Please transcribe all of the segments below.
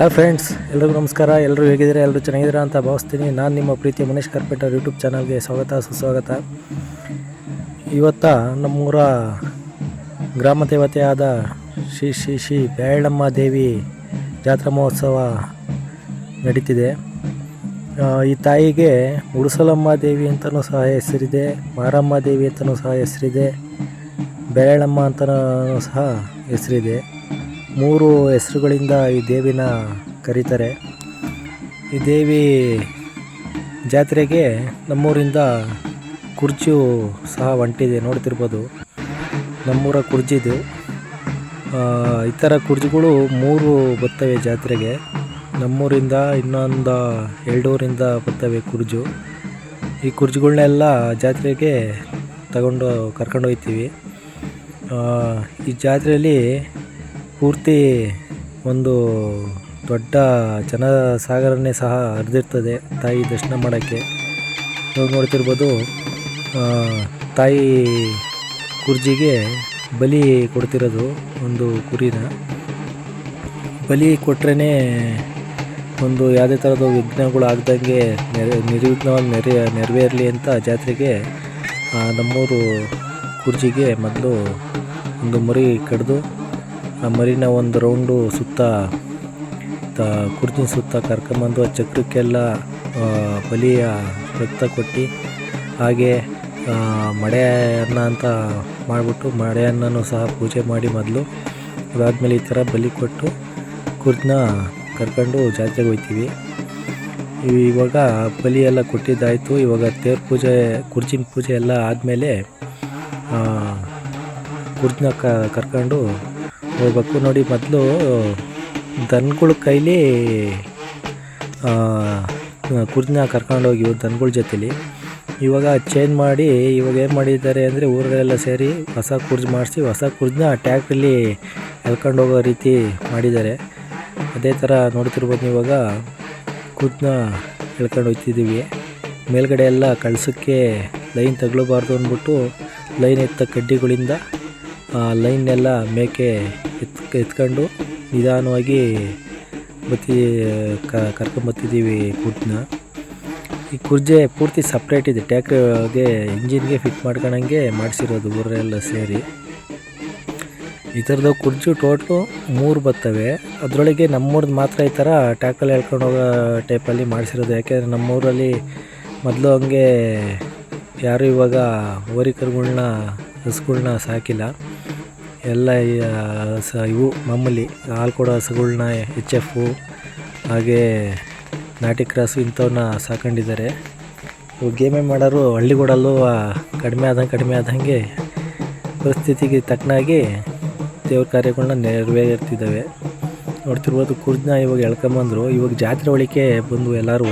Hi friends ಎಲ್ಲರಿಗೂ ನಮಸ್ಕಾರ. ಎಲ್ಲರೂ ಹೇಗಿದ್ದೀರಾ? ಎಲ್ಲರೂ ಚೆನ್ನಾಗಿದ್ದೀರಾ ಅಂತ ಭಾವಿಸ್ತೀನಿ. ನಾನು ನಿಮ್ಮ ಪ್ರೀತಿ ಮನೀಶ್ ಕಾರ್ಪೆಂಟರ್ ಯೂಟ್ಯೂಬ್ ಚಾನಲ್ಗೆ ಸ್ವಾಗತ, ಸುಸ್ವಾಗತ. ಇವತ್ತ ನಮ್ಮೂರ ಗ್ರಾಮ ದೇವತೆಯಾದ ಶ್ರೀ ಶ್ರೀ ಶ್ರೀ ಬ್ಯಾಳಮ್ಮ ದೇವಿ ಜಾತ್ರಾ ಮಹೋತ್ಸವ ನಡೀತಿದೆ. ಈ ತಾಯಿಗೆ ಉಡುಸಲಮ್ಮ ದೇವಿ ಅಂತಲೂ ಸಹ ಹೆಸರಿದೆ, ಮಾರಮ್ಮ ದೇವಿ ಅಂತಲೂ ಸಹ ಹೆಸರಿದೆ ಬೇಳಮ್ಮ ಅಂತಲೂ ಸಹ ಹೆಸರಿದೆ. ಮೂರು ಹೆಸರುಗಳಿಂದ ಈ ದೇವಿನ ಕರೀತಾರೆ. ಈ ದೇವಿ ಜಾತ್ರೆಗೆ ನಮ್ಮೂರಿಂದ ಕುರ್ಚು ಸಹ ಹೊಂಟಿದೆ ನೋಡ್ತಿರ್ಬೋದು. ನಮ್ಮೂರ ಕುರ್ಜಿದು. ಆ, ಈ ಥರ ಕುರ್ಜಿಗಳು ಮೂರು ಬರ್ತವೆ ಜಾತ್ರೆಗೆ. ನಮ್ಮೂರಿಂದ ಇನ್ನೊಂದು ಎರಡೂರಿಂದ ಬರ್ತವೆ ಕುರ್ಜು. ಈ ಕುರ್ಜಿಗಳನ್ನೆಲ್ಲ ಜಾತ್ರೆಗೆ ತಗೊಂಡು ಕರ್ಕೊಂಡು ಹೋಗ್ತೀವಿ. ಈ ಜಾತ್ರೆಯಲ್ಲಿ ಪೂರ್ತಿ ಒಂದು ದೊಡ್ಡ ಜನಸಾಗರನೇ ಸಹ ಹರಿದಿರ್ತದೆ ತಾಯಿ ದರ್ಶನ ಮಾಡೋಕ್ಕೆ. ಇವಾಗ ನೋಡ್ತಿರ್ಬೋದು ತಾಯಿ ಕುರ್ಜಿಗೆ ಬಲಿ ಕೊಡ್ತಿರೋದು ಒಂದು ಕುರಿನ. ಬಲಿ ಕೊಟ್ರೇ ಒಂದು ಯಾವುದೇ ಥರದ ವಿಘ್ನಗಳು ಆಗ್ದಂಗೆ ನೆರೆ, ನಿರ್ವಿಘ್ನವಾಗಿ ನೆರೆ, ನೆರವೇರಲಿ ಅಂತ ಜಾತ್ರೆಗೆ ನಮ್ಮೂರು ಕುರ್ಜಿಗೆ ಮೊದಲು ಒಂದು ಮರಿ ಕಡ್ದು ಆ ಮರಿನ ಒಂದು ರೌಂಡು ಸುತ್ತ, ತ ಕುರ್ಜಿನ ಸುತ್ತ ಕರ್ಕೊಂಬಂದು ಆ ಚಕ್ರಕ್ಕೆಲ್ಲ ಬಲಿಯ ರಕ್ತ ಕೊಟ್ಟು, ಹಾಗೆ ಮಡೆ ಅನ್ನ ಅಂತ ಮಾಡಿಬಿಟ್ಟು ಮಡೆ ಅನ್ನನೂ ಸಹ ಪೂಜೆ ಮಾಡಿ ಮೊದಲು. ಅದಾದಮೇಲೆ ಈ ಥರ ಬಲಿ ಕೊಟ್ಟು ಕುರ್ದನ್ನ ಕರ್ಕೊಂಡು ಜಾತ್ರೆಗೆ ಹೋಗ್ತೀವಿ ಇವ್- ಇವಾಗ ಬಲಿ ಎಲ್ಲ ಕೊಟ್ಟಿದ್ದಾಯಿತು. ಇವಾಗ ತೇರು ಪೂಜೆ, ಕುರ್ಚಿನ ಪೂಜೆ ಎಲ್ಲ ಆದಮೇಲೆ ಕುರ್ದನ್ನ ಕರ್ಕೊಂಡು ಹೋಗ್ಬೇಕು ನೋಡಿ ಮೊದಲು, ದನಗಳ ಕೈಲಿ ಕುರ್ಜನ್ನ ಕರ್ಕೊಂಡೋಗಿ ದನಗಳ ಜೊತೆಲಿ. ಇವಾಗ ಚೇಂಜ್ ಮಾಡಿ, ಇವಾಗ ಏನು ಮಾಡಿದ್ದಾರೆ ಅಂದರೆ ಊರಲ್ಲೆಲ್ಲ ಸೇರಿ ಹೊಸ ಕುರ್ಜ್ ಮಾಡಿಸಿ, ಹೊಸ ಕುರ್ಜನ್ನ ಟ್ಯಾಕ್ಟ್ರಲ್ಲಿ ಎಳ್ಕೊಂಡು ಹೋಗೋ ರೀತಿ ಮಾಡಿದ್ದಾರೆ. ಅದೇ ಥರ ನೋಡ್ತಿರ್ಬೋದು ಇವಾಗ ಕುರ್ಜನ್ನ ಎಳ್ಕೊಂಡು ಹೋಗ್ತಿದ್ದೀವಿ. ಮೇಲ್ಗಡೆ ಎಲ್ಲ ಕಳ್ಸೋಕ್ಕೆ ಲೈನ್ ತಗಲಬಾರ್ದು ಅಂದ್ಬಿಟ್ಟು, ಲೈನ್ ಎತ್ತ ಕಡ್ಡಿಗಳಿಂದ ಲೈನ್ನೆಲ್ಲ ಮೇಕೆ ಎತ್, ಎತ್ಕೊಂಡು ನಿಧಾನವಾಗಿ ಬತ್ತಿ ಕರ್ಕೊಂಬತ್ತಿದ್ದೀವಿ ಕುರ್ಜನ್ನ ಈ ಕುರ್ಜೆ ಪೂರ್ತಿ ಸಪ್ರೇಟ್ ಇದೆ. ಟ್ಯಾಕ್ರಿಗೆ ಇಂಜಿನ್ಗೆ ಫಿಟ್ ಮಾಡ್ಕೊಳಂಗೆ ಮಾಡಿಸಿರೋದು ಊರೆಲ್ಲ ಸೇರಿ. ಈ ಥರದ ಕುರ್ಜು ಟೋಟ್ಲು ಮೂರು ಬರ್ತವೆ. ಅದರೊಳಗೆ ನಮ್ಮೂರ್ದು ಮಾತ್ರ ಈ ಥರ ಟ್ಯಾಕಲ್ಲಿ ಹೇಳ್ಕೊಂಡು ಹೋಗೋ ಟೈಪಲ್ಲಿ ಮಾಡಿಸಿರೋದು. ಯಾಕೆಂದರೆ ನಮ್ಮೂರಲ್ಲಿ ಮೊದಲು ಹಂಗೆ ಯಾರು ಇವಾಗ ಹೋರಿಕರುಗಳ್ನ ಹಸುಗಳ್ನ ಸಾಕಿಲ್ಲ. ಎಲ್ಲ ಸ, ಇವು ಮಾಮೂಲಿ ಹಾಲು ಕೊಡೋ ಹಸುಗಳ್ನ ಎಚ್ ಎಫು ಹಾಗೇ ನಾಟಿ ಕ್ರಾಸು ಇಂಥವನ್ನ ಸಾಕೊಂಡಿದ್ದಾರೆ. ಇವು ಗೇಮೇ ಮಾಡೋರು ಹಳ್ಳಿಗೂಡಲ್ಲೂ ಕಡಿಮೆ ಆದಂಗೆ ಕಡಿಮೆ ಆದಂಗೆ ಪರಿಸ್ಥಿತಿಗೆ ತಕ್ಕನಾಗಿ ದೇವ್ರ ಕಾರ್ಯಗಳನ್ನ ನೆರವೇರ್ತಿದ್ದಾವೆ. ನೋಡ್ತಿರ್ಬೋದು ಕುರ್ದನ್ನ ಇವಾಗ ಎಳ್ಕೊಂಬಂದರು. ಇವಾಗ ಜಾತ್ರೆ ಒಳಿಕೆ ಬಂದು ಎಲ್ಲರೂ.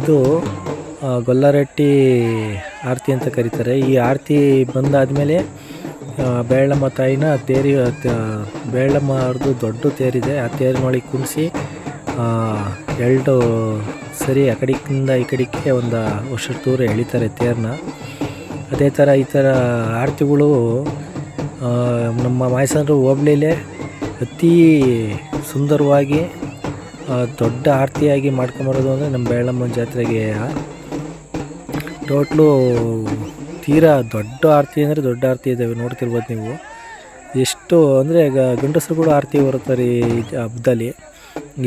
ಇದು ಗೊಲ್ಲರಟ್ಟಿ ಆರತಿ ಅಂತ ಕರೀತಾರೆ. ಈ ಆರತಿ ಬಂದಾದಮೇಲೆ ಬೇಳಮ್ಮ ತಾಯಿನ ತೇರಿ ಬೇಳಮ್ಮ ಅವ್ರದ್ದು ದೊಡ್ಡ ತೇರಿದೆ. ಆ ತೇರಿನೊಳಗೆ ಕುಣಿಸಿ ಎರಡು ಸರಿ ಆ ಕಡೆಯಿಂದ ಈ ಕಡೆಗೆ ಒಂದು ವರ್ಷ ದೂರ ಎಳಿತಾರೆ ತೇರನ್ನ ಅದೇ ಥರ ಈ ಥರ ಆರತಿಗಳು ನಮ್ಮ ಮಾಯಸಂದ್ರ ಹೋಬ್ಳಿಲೆ ಅತಿ ಸುಂದರವಾಗಿ ದೊಡ್ಡ ಆರತಿಯಾಗಿ ಮಾಡ್ಕೊಂಬರೋದು ಅಂದರೆ ನಮ್ಮ ಬೇಳಮ್ಮನ ಜಾತ್ರೆಗೆ. ಟೋಟ್ಲು ತೀರಾ ದೊಡ್ಡ ಆರತಿ ಅಂದರೆ ದೊಡ್ಡ ಆರತಿ ಇದ್ದಾವೆ ನೋಡ್ತಿರ್ಬೋದು ನೀವು. ಎಷ್ಟು ಅಂದರೆ ಗಂಡಸರುಗಳು ಆರತಿ ಬರುತ್ತಾರೆ ಈ ಹಬ್ಬದಲ್ಲಿ.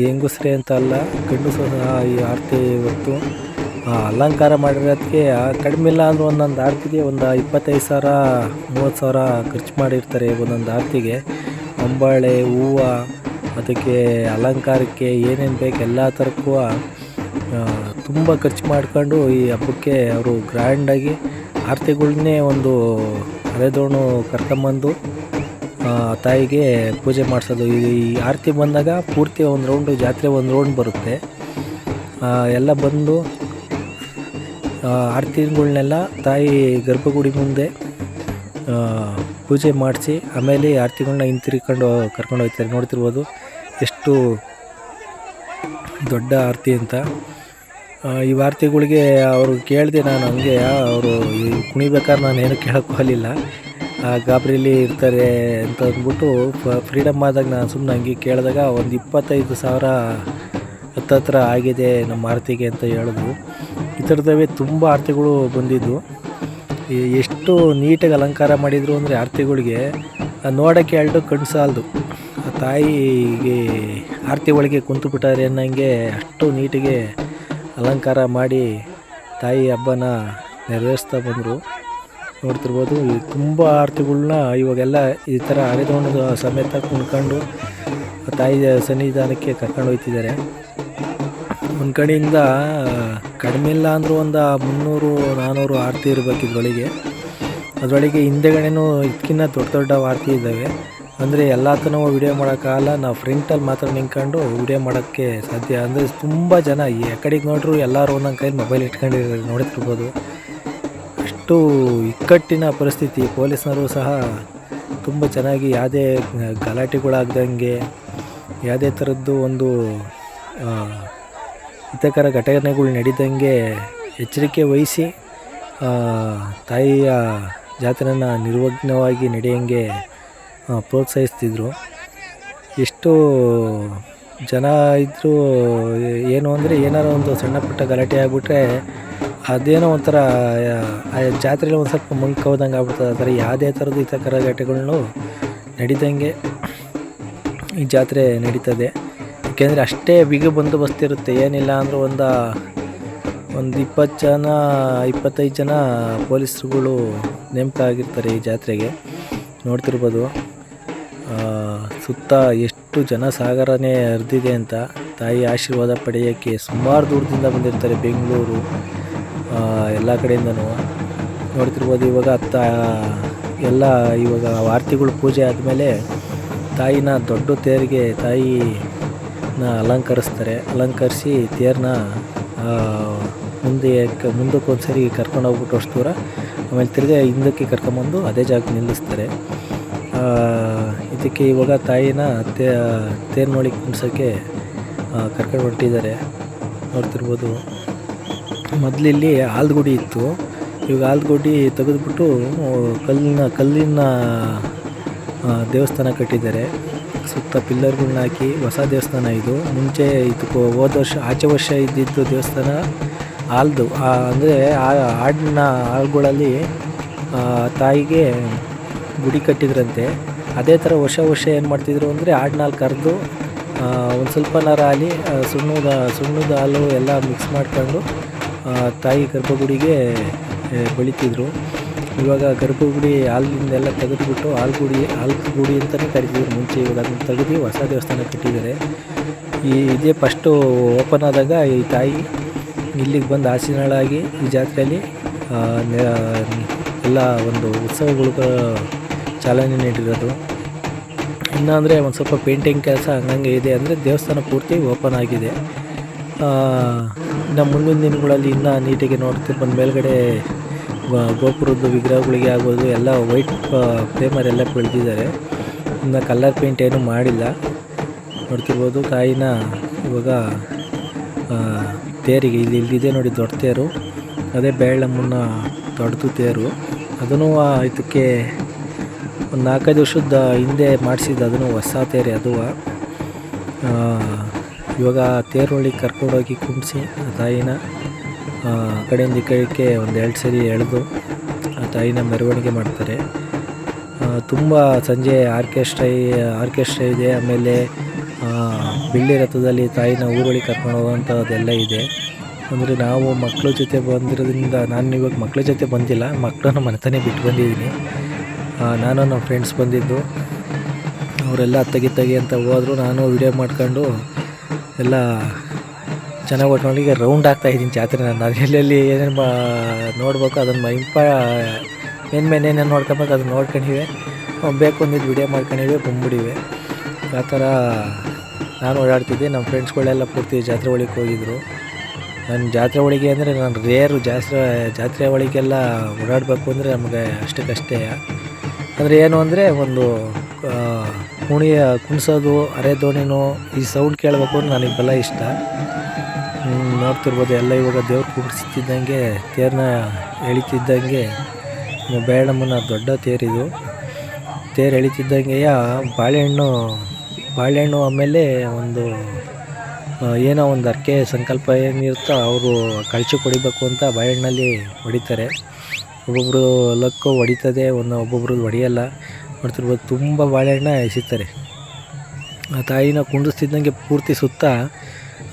ಹೆಂಗಸ್ರೆ ಅಂತ ಅಲ್ಲ, ಗಂಡಸರು ಈ ಆರತಿ ಇವತ್ತು ಅಲಂಕಾರ ಮಾಡಿರೋದಕ್ಕೆ ಕಡಿಮೆ ಇಲ್ಲ ಅಂದರೆ ಒಂದೊಂದು ಆರತಿಗೆ ಒಂದು ಇಪ್ಪತ್ತೈದು ಸಾವಿರ, ಮೂವತ್ತು ಸಾವಿರ ಖರ್ಚು ಮಾಡಿರ್ತಾರೆ ಒಂದೊಂದು ಆರತಿಗೆ. ಅಂಬಾಳೆ, ಹೂವು, ಅದಕ್ಕೆ ಅಲಂಕಾರಕ್ಕೆ ಏನೇನು ಬೇಕು ಎಲ್ಲ ಥರಕ್ಕೂ ತುಂಬ ಖರ್ಚು ಮಾಡ್ಕೊಂಡು ಈ ಹಬ್ಬಕ್ಕೆ ಅವರು ಗ್ರ್ಯಾಂಡಾಗಿ ಆರತಿಗಳ್ನೇ ಒಂದು ಹರೆದೋಣು ಕರ್ಕೊಂಬಂದು ತಾಯಿಗೆ ಪೂಜೆ ಮಾಡಿಸೋದು. ಈ ಆರತಿ ಬಂದಾಗ ಪೂರ್ತಿ ಒಂದು ರೌಂಡು ಜಾತ್ರೆ ಒಂದು ರೌಂಡ್ ಬರುತ್ತೆ. ಎಲ್ಲ ಬಂದು ಆರತಿಗಳನ್ನೆಲ್ಲ ತಾಯಿ ಗರ್ಭಗುಡಿ ಮುಂದೆ ಪೂಜೆ ಮಾಡಿಸಿ, ಆಮೇಲೆ ಆರತಿಗಳನ್ನ ಆರತಿಗಳ್ನ ಹಿಂತಿರ್ಕೊಂಡು ಕರ್ಕೊಂಡು ಹೋಗ್ತಾರೆ. ನೋಡ್ತಿರ್ಬೋದು, ಎಷ್ಟು ದೊಡ್ಡ ಆರತಿ ಅಂತ. ಈ ವಾರ್ತೆಗಳಿಗೆ ಅವರು ಕೇಳಿದೆ ನಾನು ಹಂಗೆ, ಅವರು ಕುಣಿಬೇಕಾದ್ರೆ ನಾನು ಏನು ಕೇಳೋಕ್ಕೂ ಆ ಗಾಬರಿಲಿ ಇರ್ತಾರೆ ಅಂತ ಅಂದ್ಬಿಟ್ಟು ಫ್ರೀಡಮ್ ಆದಾಗ ನಾನು ಸುಮ್ಮನೆ ಹಂಗೆ ಕೇಳಿದಾಗ ಒಂದು ಇಪ್ಪತ್ತೈದು ಸಾವಿರ ಹತ್ತತ್ರ ಆಗಿದೆ ನಮ್ಮ ಆರತಿಗೆ ಅಂತ ಹೇಳಿದ್ರು ಈ ಥರದವೇ ತುಂಬ ಆರತಿಗಳು ಬಂದಿದ್ದು. ಎಷ್ಟು ನೀಟಾಗಿ ಅಲಂಕಾರ ಮಾಡಿದರು ಅಂದರೆ ಆರತಿಗಳಿಗೆ ನೋಡೋಕ್ಕೆ ಎರಡು ಕಣ್ಣು ಸಾಲದು. ತಾಯಿಗೆ ಆರತಿ ಒಳಗೆ ಕುಂತು ಬಿಟ್ಟಾರೆ ಅನ್ನಂಗೆ ಅಷ್ಟು ನೀಟಿಗೆ ಅಲಂಕಾರ ಮಾಡಿ ತಾಯಿ ಹಬ್ಬನ ನೆರವೇರಿಸ್ತಾ ಬಂದರು. ನೋಡ್ತಿರ್ಬೋದು ತುಂಬ ಆರತಿಗಳನ್ನ ಇವಾಗೆಲ್ಲ ಈ ಥರ ಹರಿದವಣ್ಣದ ಸಮೇತ ಕುಣ್ಕೊಂಡು ತಾಯಿ ಸನ್ನಿಧಾನಕ್ಕೆ ಕರ್ಕೊಂಡು ಹೋಗ್ತಿದ್ದಾರೆ ಒಂದು ಕಡೆಯಿಂದ ಕಡಿಮೆ ಇಲ್ಲ ಅಂದರೂ ಒಂದು ಮುನ್ನೂರು ನಾನ್ನೂರು ಆರತಿ ಇರಬೇಕು ಇದ್ರೊಳಗೆ ಅದರೊಳಗೆ ಹಿಂದೆಗಡೆನೂ ಇದಕ್ಕಿಂತ ದೊಡ್ಡ ದೊಡ್ಡ ಆರತಿ ಇದ್ದಾವೆ. ಅಂದರೆ ಎಲ್ಲ ನಾವು ವಿಡಿಯೋ ಮಾಡೋಕ್ಕಾಗಲ್ಲ ನಾವು ಫ್ರಂಟಲ್ಲಿ ಮಾತ್ರ ನಿಂತ್ಕೊಂಡು ವಿಡಿಯೋ ಮಾಡೋಕ್ಕೆ ಸಾಧ್ಯ. ಅಂದರೆ ತುಂಬ ಜನ ಈ ಕಡೆಗೆ ನೋಡ್ರು ಎಲ್ಲರೂ ಒಂದೊಂದು ಕೈಲಿ ಮೊಬೈಲ್ ಇಟ್ಕೊಂಡಿರೋ ನೋಡ್ತಿರ್ಬೋದು ಅಷ್ಟು ಇಕ್ಕಟ್ಟಿನ ಪರಿಸ್ಥಿತಿ. ಪೊಲೀಸ್ನವರು ಸಹ ತುಂಬ ಚೆನ್ನಾಗಿ ಯಾವುದೇ ಗಲಾಟೆಗಳಾಗ್ದಂಗೆ, ಯಾವುದೇ ಥರದ್ದು ಒಂದು ಹಿತಕರ ಘಟನೆಗಳು ನಡೀದಂಗೆ ಎಚ್ಚರಿಕೆ ವಹಿಸಿ ತಾಯಿಯ ಜಾತ್ರೆಯನ್ನು ನಿರ್ವಿಘ್ನವಾಗಿ ನಡೆಯಂಗೆ ಪ್ರೋತ್ಸಾಹಿಸ್ತಿದ್ರು. ಎಷ್ಟು ಜನ ಇದ್ದರೂ ಏನು ಅಂದರೆ ಏನಾರು ಒಂದು ಸಣ್ಣ ಪುಟ್ಟ ಗಲಾಟೆ ಆಗಿಬಿಟ್ರೆ ಅದೇನೋ ಒಂಥರ ಜಾತ್ರೆಯಲ್ಲಿ ಒಂದು ಸ್ವಲ್ಪ ಮಂಕ್ ಹೋದಂಗೆ ಆಗ್ಬಿಡ್ತದೆ. ಆ ಥರ ಯಾವುದೇ ಥರದ್ದು ಥರ ಗಲಾಟೆಗಳನ್ನು ನಡೀದಂಗೆ ಈ ಜಾತ್ರೆ ನಡೀತದೆ. ಏಕೆಂದರೆ ಅಷ್ಟೇ ಬಿಗಿ ಬಂದೋಬಸ್ತ್ ಇರುತ್ತೆ. ಏನಿಲ್ಲ ಅಂದರೂ ಒಂದು ಒಂದು ಇಪ್ಪತ್ತು ಜನ, ಇಪ್ಪತ್ತೈದು ಜನ ಪೊಲೀಸ್ರುಗಳು ನೇಮಕ ಆಗಿರ್ತಾರೆ ಈ ಜಾತ್ರೆಗೆ. ನೋಡ್ತಿರ್ಬೋದು. ಸುತ್ತ ಎಷ್ಟು ಜನ ಸಾಗರನೇ ಹರಿದಿದೆ ಅಂತ ತಾಯಿ ಆಶೀರ್ವಾದ ಪಡೆಯೋಕ್ಕೆ ಸುಮಾರು ದೂರದಿಂದ ಬಂದಿರ್ತಾರೆ ಬೆಂಗಳೂರು ಎಲ್ಲ ಕಡೆಯಿಂದನೂ. ನೋಡ್ತಿರ್ಬೋದು ಇವಾಗ ಅತ್ತ, ಎಲ್ಲ ಇವಾಗ ಆರತಿಗಳು ಪೂಜೆ ಆದಮೇಲೆ ತಾಯಿನ ದೊಡ್ಡ ತೇರಿಗೆ ತಾಯಿನ ಅಲಂಕರಿಸ್ತಾರೆ. ಅಲಂಕರಿಸಿ ತೇರನ್ನ ಮುಂದೆ ಕ- ಮುಂದಕ್ಕೆ ಒಂದು ಸರಿ ಕರ್ಕೊಂಡು ಹೋಗ್ಬಿಟ್ಟು ಅಷ್ಟು ದೂರ, ಆಮೇಲೆ ತಿರ್ಗಿ ಹಿಂದಕ್ಕೆ ಕರ್ಕೊಂಬಂದು ಅದೇ ಜಾಗಕ್ಕೆ ನಿಲ್ಲಿಸ್ತಾರೆ. ಇದಕ್ಕೆ ಇವಾಗ ತಾಯಿನ ತೇ ತೇರು ನೋಡಿ ಕುಣಿಸೋಕ್ಕೆ ಕರ್ಕೊಂಡು ಹೊರಟಿದ್ದಾರೆ. ನೋಡ್ತಿರ್ಬೋದು. ಮೊದಲಿಲ್ಲಿ ಆಲ್ಗುಡಿ ಇತ್ತು. ಇವಾಗ ಆಲ್ಗುಡಿ ತೆಗೆದುಬಿಟ್ಟು ಕಲ್ಲಿನ ಕಲ್ಲಿನ ದೇವಸ್ಥಾನ ಕಟ್ಟಿದ್ದಾರೆ. ಸುತ್ತ ಪಿಲ್ಲರ್ಗಳನ್ನ ಹಾಕಿ ಹೊಸ ದೇವಸ್ಥಾನ ಇದು. ಮುಂಚೆ ಇದು ಹೋದ ವರ್ಷ, ಆಚೆ ವರ್ಷ ಇದ್ದಿದ್ದು ದೇವಸ್ಥಾನ ಆಲ್ದು ಅಂದರೆ ಹಾಡಿನ ಆಳುಗಳಲ್ಲಿ ತಾಯಿಗೆ ಗುಡಿ ಕಟ್ಟಿದ್ರಂತೆ. ಅದೇ ಥರ ವರ್ಷ ವರ್ಷ ಏನು ಮಾಡ್ತಿದ್ರು ಅಂದರೆ ಹಾಡ್ನಲ್ಲಿ ಕರೆದು ಒಂದು ಸ್ವಲ್ಪ ನರ ಹಾಲಿ ಸುಣ್ಣದ ಸುಣ್ಣದ ಹಾಲು ಎಲ್ಲ ಮಿಕ್ಸ್ ಮಾಡ್ಕೊಂಡು ತಾಯಿ ಗರ್ಭಗುಡಿಗೆ ಬೆಳಿತಿದ್ರು. ಇವಾಗ ಗರ್ಭಗುಡಿ ಹಾಲಿಂದೆಲ್ಲ ತೆಗೆದುಬಿಟ್ಟು ಹಾಲ್ಗುಡಿ ಹಾಲು ಗುಡಿ ಅಂತಲೇ ಕರಿತಿದ್ರು ಮುಂಚೆ ಇವಾಗ ಅದನ್ನು ತೆಗೆದು ಹೊಸ ದೇವಸ್ಥಾನ ಕಟ್ಟಿದ್ದಾರೆ. ಈ ಇದೇ ಫಸ್ಟು ಓಪನ್ ಆದಾಗ ಈ ತಾಯಿ ಇಲ್ಲಿಗೆ ಬಂದು ಆಸೀನಳಾಗಿ ಈ ಜಾತ್ರೆಯಲ್ಲಿ ಎಲ್ಲ ಒಂದು ಉತ್ಸವಗಳು ಚಾಲನೆ ನೀಡಿರೋದು. ಇನ್ನು ಅಂದರೆ ಒಂದು ಸ್ವಲ್ಪ ಪೇಂಟಿಂಗ್ ಕೆಲಸ ಹಂಗಂಗೆ ಇದೆ ಅಂದರೆ ದೇವಸ್ಥಾನ ಪೂರ್ತಿ ಓಪನ್ ಆಗಿದೆ. ಇನ್ನು ಮುಂದಿನ ದಿನಗಳಲ್ಲಿ ಇನ್ನೂ ನೀಟಿಗೆ ನೋಡ್ತೀವಿ ಬಂದ ಮೇಲ್ಗಡೆ ಗೋಪುರದ್ದು ಗೋಪುರದ ವಿಗ್ರಹಗಳಿಗೆ ಆಗ್ಬೋದು, ಎಲ್ಲ ವೈಟ್ ಫ್ಲೇಮರೆಲ್ಲ ಬೆಳೆದಿದ್ದಾರೆ. ಇನ್ನು ಕಲರ್ ಪೇಂಟ್ ಏನೂ ಮಾಡಿಲ್ಲ. ನೋಡ್ತಿರ್ಬೋದು ಕಾಯಿನ ಇವಾಗ ತೇರಿಗೆ, ಇಲ್ಲಿ ಇಲ್ಲಿದೆ ನೋಡಿ ದೊಡ್ಡ ತೇರು. ಅದೇ ಬೇಳಮ್ಮನ ದೊಡ್ಡದು ತೇರು. ಅದನ್ನು ಇದಕ್ಕೆ ಒಂದು ನಾಲ್ಕೈದು ವರ್ಷದ ಹಿಂದೆ ಮಾಡಿಸಿದ್ದು ಅದನ್ನು ಹೊಸ ತೇರೆ ಅದು. ಇವಾಗ ತೇರೊಳಗೆ ಕರ್ಕೊಂಡೋಗಿ ಕುಂಡಿಸಿ, ಆ ತಾಯಿನ, ಆ, ಕಡೆಯಿಂದ ಈ ಕಡೆಗೆ ಒಂದು ಎರಡು ಸರಿ ಎಳೆದು ಆ ತಾಯಿನ ಮೆರವಣಿಗೆ ಮಾಡ್ತಾರೆ. ತುಂಬ ಸಂಜೆ ಆರ್ಕೆಸ್ಟ್ರಾ ಆರ್ಕೆಸ್ಟ್ರಾ ಇದೆ, ಆಮೇಲೆ ಬಿಳಿ ರಥದಲ್ಲಿ ತಾಯಿನ ಊರೊಳಗೆ ಕರ್ಕೊಂಡು ಹೋಗುವಂಥದ್ದೆಲ್ಲ ಇದೆ. ಅಂದರೆ ನಾವು ಮಕ್ಕಳ ಜೊತೆ ಬಂದಿರೋದ್ರಿಂದ ನಾನು ಇವಾಗ ಮಕ್ಕಳ ಜೊತೆ ಬಂದಿಲ್ಲ, ಮಕ್ಕಳನ್ನ ಮನೆತನೇ ಬಿಟ್ಟು ಬಂದಿದ್ದೀನಿ. ನಾನು ನಮ್ಮ ಫ್ರೆಂಡ್ಸ್ ಬಂದಿದ್ದು. ಅವರೆಲ್ಲ ತೆಗಿ ತೆಗಿ ಅಂತ ಹೋದ್ರು. ನಾನು ವಿಡಿಯೋ ಮಾಡ್ಕೊಂಡು ಎಲ್ಲ ಚೆನ್ನಾಗಿ ಒಟ್ಟಿನೊಳಗೆ ರೌಂಡ್ ಆಗ್ತಾ ಇದ್ದೀನಿ ಜಾತ್ರೆ. ನಾನು ಎಲ್ಲೆಲ್ಲಿ ಏನೇನು ಮಾ, ನೋಡ್ಬೇಕು, ಅದನ್ನು ಇಂಪ ಏನು ಮೇಲೆ ಏನೇನು ನೋಡ್ಕೊಬೇಕು ಅದನ್ನ ನೋಡ್ಕೊಂಡಿವೆ. ಬೇಕು ಅಂದಿದ್ದು ವಿಡಿಯೋ ಮಾಡ್ಕೊಂಡಿವೆ, ಬಂದ್ಬಿಡಿವೆ. ಆ ಥರ ನಾನು ಓಡಾಡ್ತಿದ್ದೆ. ನಮ್ಮ ಫ್ರೆಂಡ್ಸ್ಗಳೆಲ್ಲ ಪೂರ್ತಿ ಜಾತ್ರೆ ಒಳಗೆ ಹೋಗಿದ್ರು. ನಾನು ಜಾತ್ರೆ ಒಳಗೆ ಅಂದರೆ ನಾನು ರೇರು ಜಾತ್ರೆ ಜಾತ್ರೆ ಒಳಗೆಲ್ಲ ಓಡಾಡಬೇಕು ಅಂದರೆ ನಮಗೆ ಅಷ್ಟಕ್ಕಷ್ಟೇ. ಅಂದರೆ ಏನು ಅಂದರೆ ಒಂದು ಕುಣಿಯ, ಕುಣಿಸೋದು ಅರೆ ದೋಣಿನೋ ಈ ಸೌಂಡ್ ಕೇಳಬೇಕು ನನಗೆ ಬಲ ಇಷ್ಟ. ನೋಡ್ತಿರ್ಬೋದು, ಎಲ್ಲ ಇವಾಗ ದೇವ್ರು ಕುಡಿಸ್ತಿದ್ದಂಗೆ ತೇರನ್ನ ಎಳಿತಿದ್ದಂಗೆ ಬೇಡಮ್ಮನ ದೊಡ್ಡ ತೇರಿದು ತೇರು ಎಳಿತಿದ್ದಂಗೆಯ ಬಾಳೆಹಣ್ಣು ಬಾಳೆಹಣ್ಣು ಆಮೇಲೆ ಒಂದು ಏನೋ ಒಂದು ಅರ್ಕೆ ಸಂಕಲ್ಪ ಏನಿರುತ್ತೋ, ಅವರು ಕಳಚು ಹೊಡಿಬೇಕು ಅಂತ ಬಾಳೆಹಣ್ಣಲ್ಲಿ ಹೊಡಿತಾರೆ. ಒಬ್ಬೊಬ್ಬರು ಲಕ್ಕು ಹೊಡಿತದೆ, ಒಂದು ಒಬ್ಬೊಬ್ರು ಹೊಡಿಯಲ್ಲ. ನೋಡ್ತಿರ್ಬೋದು ತುಂಬ ಬಾಳೆಹಣ್ಣ ಎಸಿತಾರೆ. ಆ ತಾಯಿನ ಕುಂಡಿಸ್ತಿದ್ದಂಗೆ ಪೂರ್ತಿ ಸುತ್ತ,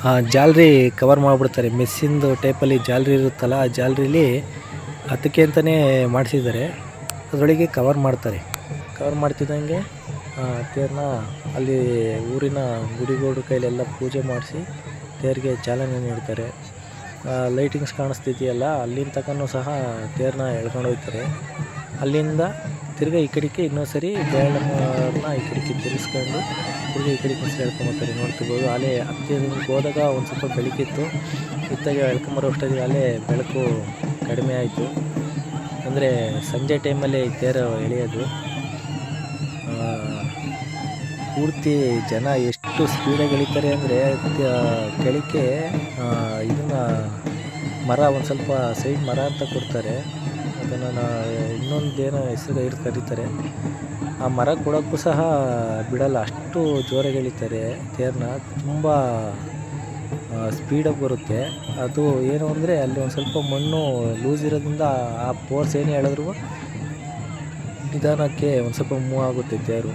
ಆ ಜಾಲ್ರಿ ಕವರ್ ಮಾಡಿಬಿಡ್ತಾರೆ. ಮೆಸ್ಸಿಂದು ಟೈಪಲ್ಲಿ ಜಾಲ್ರಿ ಇರುತ್ತಲ್ಲ, ಆ ಜಾಲ್ರಿಲಿ ಅದಕ್ಕೆ ಅಂತಲೇ ಮಾಡಿಸಿದ್ದಾರೆ. ಅದರೊಳಗೆ ಕವರ್ ಮಾಡ್ತಾರೆ. ಕವರ್ ಮಾಡ್ತಿದ್ದಂಗೆ ತೇರನ್ನ ಅಲ್ಲಿ ಊರಿನ ಗುಡಿಗೋಡು ಕೈಲೆಲ್ಲ ಪೂಜೆ ಮಾಡಿಸಿ, ತೇರಿಗೆ ಚಾಲನೆ ನೀಡ್ತಾರೆ. ಲೈಟಿಂಗ್ಸ್ ಕಾಣಿಸ್ತಿದೆಯಲ್ಲ, ಅಲ್ಲಿನ ತನಕನೂ ಸಹ ತೇರನ್ನ ಎಳ್ಕೊಂಡು ಹೋಗ್ತಾರೆ ಅಲ್ಲಿಂದ ತಿರ್ಗಿ ಈ ಕಡೆಗೆ ಇನ್ನೊಂದು ಸರಿ ಬೇಳನ್ನ ಈ ಕಡೆಗೆ ತಿರ್ಗಿಸ್ಕೊಂಡು ತಿರ್ಗಿ ಈ ಕಡೆಗೆ ಒಂದ್ಸರಿ ಎಳ್ಕೊಂಬರ್ತಾರೆ ನೋಡ್ತಿರ್ಬೋದು ಅಲ್ಲೇ ಹತ್ತಿರಕ್ಕೆ ಹೋದಾಗ ಒಂದು ಸ್ವಲ್ಪ ಬೆಳಕಿತ್ತು ಇತ್ತಾಗ ಎಳ್ಕೊಂಬರೋ ಅಷ್ಟೊತ್ತಿಗೆ ಅಲ್ಲೇ ಬೆಳಕು ಕಡಿಮೆ ಆಯಿತು. ಅಂದರೆ ಸಂಜೆ ಟೈಮಲ್ಲಿ ತೇರು ಎಳೆಯೋದು. ಪೂರ್ತಿ ಜನ ಎಷ್ಟು ಸ್ಪೀಡಾಗಿ ಎಳಿತಾರೆ ಅಂದರೆ ಕೆಳಕ್ಕೆ ಇದನ್ನು ಮರ, ಒಂದು ಸ್ವಲ್ಪ ಸೈಡ್ ಮರ ಅಂತ ಕೊಡ್ತಾರೆ. ಅದನ್ನು ಇನ್ನೊಂದು ಏನೋ ಹೆಸರು ಇರ್ ಕರೀತಾರೆ. ಆ ಮರ ಕೊಡೋಕ್ಕೂ ಸಹ ಬಿಡಲ್ಲ, ಅಷ್ಟು ಜೋರಾಗಿ ಎಳಿತಾರೆ ತೇರನ್ನ ತುಂಬ ಸ್ಪೀಡಾಗಿ ಬರುತ್ತೆ. ಅದು ಏನು ಅಂದರೆ, ಅಲ್ಲಿ ಒಂದು ಸ್ವಲ್ಪ ಮಣ್ಣು ಲೂಸ್ ಇರೋದ್ರಿಂದ ಆ ಫೋರ್ಸ್ ಏನೇ ಹೇಳಿದ್ರು ನಿಧಾನಕ್ಕೆ ಒಂದು ಸ್ವಲ್ಪ ಮೂವ್ ಆಗುತ್ತೆ ತೇರು.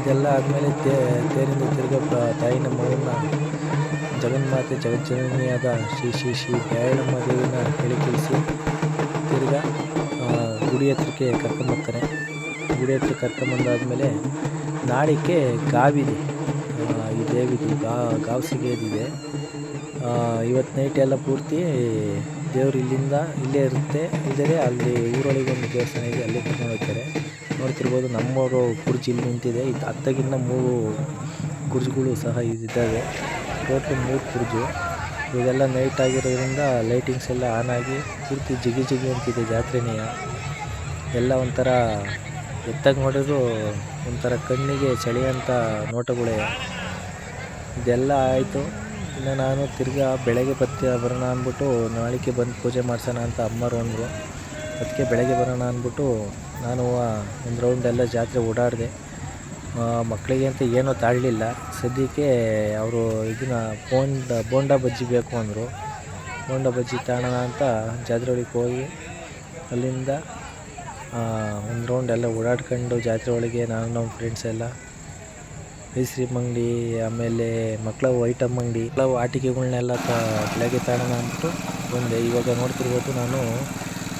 ಇದೆಲ್ಲ ಆದಮೇಲೆ ತೇ, ತೇರಿಂದ ತಿರುಗಿ ತಾಯಿನ ಮಗನ ಜಗನ್ಮಾತೆ ಜಗಜ್ಜನನಿಯಾದ ಶ್ರೀ ಶ್ರೀ ಶ್ರೀ ಬ್ಯಾಳಮ್ಮ ದೇವಿನ ಹೇಳಿ ತಿಳಿಸಿ ತಿರ್ಗ ಗುಡಿ ಹತ್ರಕ್ಕೆ ಕರ್ಕೊಂಬರ್ತಾರೆ ಗುಡಿ ಹತ್ರ ಕರ್ಕೊಂಬಂದಾದಮೇಲೆ ನಾಡಿಗೆ ಗಾವಿದೆ. ಈ ದೇವಿದು ಗಾ ಗಾವ್ ಸಿಗೇದಿದೆ ಇವತ್ತು ನೈಟ್ ಎಲ್ಲ ಪೂರ್ತಿ ದೇವ್ರು ಇಲ್ಲಿಂದ ಇಲ್ಲೇ ಇರುತ್ತೆ. ಇಲ್ಲದೇ ಅಲ್ಲಿ ಊರೊಳಗೆ ಒಂದು ದೇವಸ್ಥಾನ ಇದೆ, ಅಲ್ಲಿ ಕರ್ಕೊಂಡು ಹೋಗ್ತಾರೆ. ನೋಡ್ತಿರ್ಬೋದು ನಮ್ಮವರು ಕುರ್ಚಿ ಇಲ್ಲಿ ನಿಂತಿದೆ. ಇದು ಹತ್ತಗಿನ್ನ ಮೂರು ಕುರ್ಚಿಗಳು ಸಹ ಇದ್ದಾವೆ. ಟೋಟಲ್ ಮೂರು ಕುರ್ಜು ಇದೆಲ್ಲ ನೈಟ್ ಆಗಿರೋದ್ರಿಂದ ಲೈಟಿಂಗ್ಸ್ ಎಲ್ಲ ಆನ್ ಆಗಿ ಪೂರ್ತಿ ಜಿಗಿ ಜಿಗಿ ಅಂತಿದೆ ಜಾತ್ರೆನೆಯ ಎಲ್ಲ ಒಂಥರ ಎತ್ತಾಗ ನೋಡಿದ್ರು ಒಂಥರ ಕಣ್ಣಿಗೆ ಚಳಿಯಂಥ ನೋಟಗಳೇ. ಇದೆಲ್ಲ ಆಯಿತು. ಇನ್ನು ನಾನು ತಿರ್ಗಾ ಬೆಳಗ್ಗೆ ಬತ್ತಿ ಬರೋಣ ಅಂದ್ಬಿಟ್ಟು ನಾಳಿಕೆ ಬಂದು ಪೂಜೆ ಮಾಡ್ಸೋಣ ಅಂತ ಅಮ್ಮರು ಅಂದರು. ಅದಕ್ಕೆ ಬೆಳಗ್ಗೆ ಬರೋಣ ಅಂದ್ಬಿಟ್ಟು ನಾನು ಒಂದು ರೌಂಡ್ ಎಲ್ಲ ಜಾತ್ರೆ ಓಡಾಡಿದೆ. ಮಕ್ಕಳಿಗೆ ಅಂತ ಏನೂ ತಾಳಲಿಲ್ಲ. ಸದ್ಯಕ್ಕೆ ಅವರು ಇದನ್ನ ಬೋಂಡ ಬೋಂಡ ಬಜ್ಜಿ ಬೇಕು ಅಂದರು. ಬೋಂಡ ಬಜ್ಜಿ ತಾಣೋಣ ಅಂತ ಜಾತ್ರೆ ಒಳಗೆ ಹೋಗಿ ಅಲ್ಲಿಂದ ಒಂದು ರೌಂಡ್ ಎಲ್ಲ ಓಡಾಡ್ಕೊಂಡು ಜಾತ್ರೆ ಒಳಗೆ ನಾನು, ನಮ್ಮ ಫ್ರೆಂಡ್ಸ್ ಎಲ್ಲ ಐಸ್ ಅಂಗಡಿ, ಆಮೇಲೆ ಮಕ್ಕಳ ಐಟಮ್ ಅಂಗಡಿ ಕೆಲವು ಆಟಿಕೆಗಳನ್ನೆಲ್ಲ ತ ಬೆಳಗ್ಗೆ ತಗೋಣ ಅಂದ್ಬಿಟ್ಟು ಬಂದೆ. ಇವಾಗ ನೋಡ್ತಿರ್ಬೋದು ನಾನು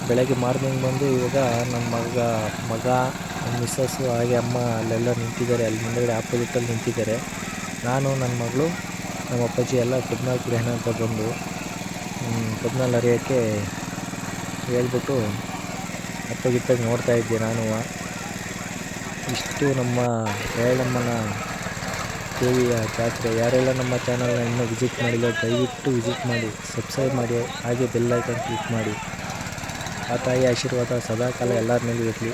ಬೆಳಗ್ಗೆ ಮಾರ್ನಿಂಗ್ ಬಂದು ಇವಾಗ ನನ್ನ ಮಗ ಮಗ ಮಿಸ್ಸಸ್ಸು ಹಾಗೆ ಅಮ್ಮ ಅಲ್ಲೆಲ್ಲ ನಿಂತಿದ್ದಾರೆ. ಅಲ್ಲಿ ಮುಂದೆಗಡೆ ಆಪೋಸಿಟಲ್ಲಿ ನಿಂತಿದ್ದಾರೆ. ನಾನು ನನ್ನ ಮಗಳು, ನಮ್ಮ ಅಪ್ಪಾಜಿ ಎಲ್ಲ ಕಬ್ನಾಲ್ ಗ್ರಹಣ ಅಂತ ಬಂದು ಕಬ್ನಾಲ್ ಅರಿಯೋಕ್ಕೆ ಹೇಳ್ಬಿಟ್ಟು ಅತ್ತಗಿತ್ತಾಗ ನೋಡ್ತಾ ಇದ್ದೆ. ನಾನು ಇಷ್ಟು ನಮ್ಮ ಬೇಳಮ್ಮನ ದೇವಿಯ ಜಾತ್ರೆ. ಯಾರೆಲ್ಲ ನಮ್ಮ ಚಾನಲ್ನ ಇನ್ನೂ ವಿಸಿಟ್ ಮಾಡಿಲ್ಲ, ದಯವಿಟ್ಟು ವಿಸಿಟ್ ಮಾಡಿ ಸಬ್ಸ್ಕ್ರೈಬ್ ಮಾಡಿ, ಹಾಗೆ ಬೆಲ್ ಐಕನ್ ಕ್ಲಿಕ್ ಮಾಡಿ. ಆ ತಾಯಿ ಆಶೀರ್ವಾದ ಸದಾಕಾಲ ಎಲ್ಲರ ಮೇಲೂ ಇರಲಿ.